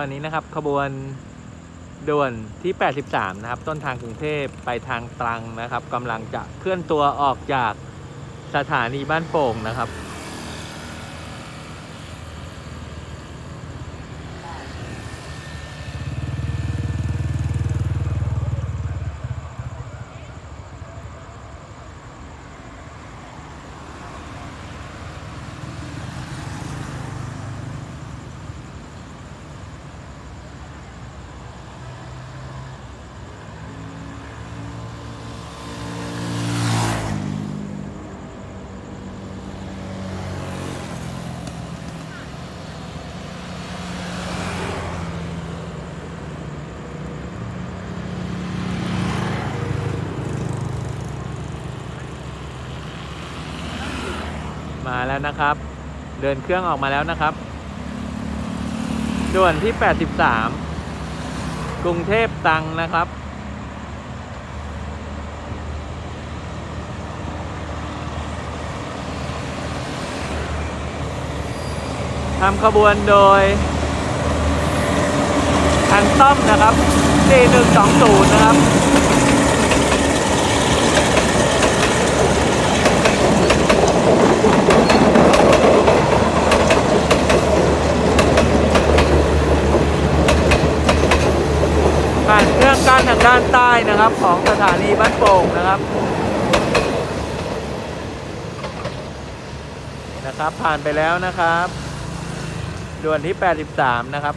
ตอนนี้นะครับขบวนด่วนที่ 83 นะครับ ต้นทางกรุงเทพไปทางตรังนะครับกำลังจะเคลื่อนตัวออกจากสถานีบ้านโป่งนะครับ มาแล้วนะครับ เดินเครื่องออกมาแล้วนะครับ ด่วนที่ 83 กรุงเทพตังนะครับ ทำขบวนโดยทางต้อมนะครับ 4120 นะครับ ผ่านเครื่องกั้นทางด้านใต้นะครับ ของสถานีบ้านโป่งนะครับนะครับ ผ่านไปแล้วนะครับ ด่วนที่ 83 นะครับ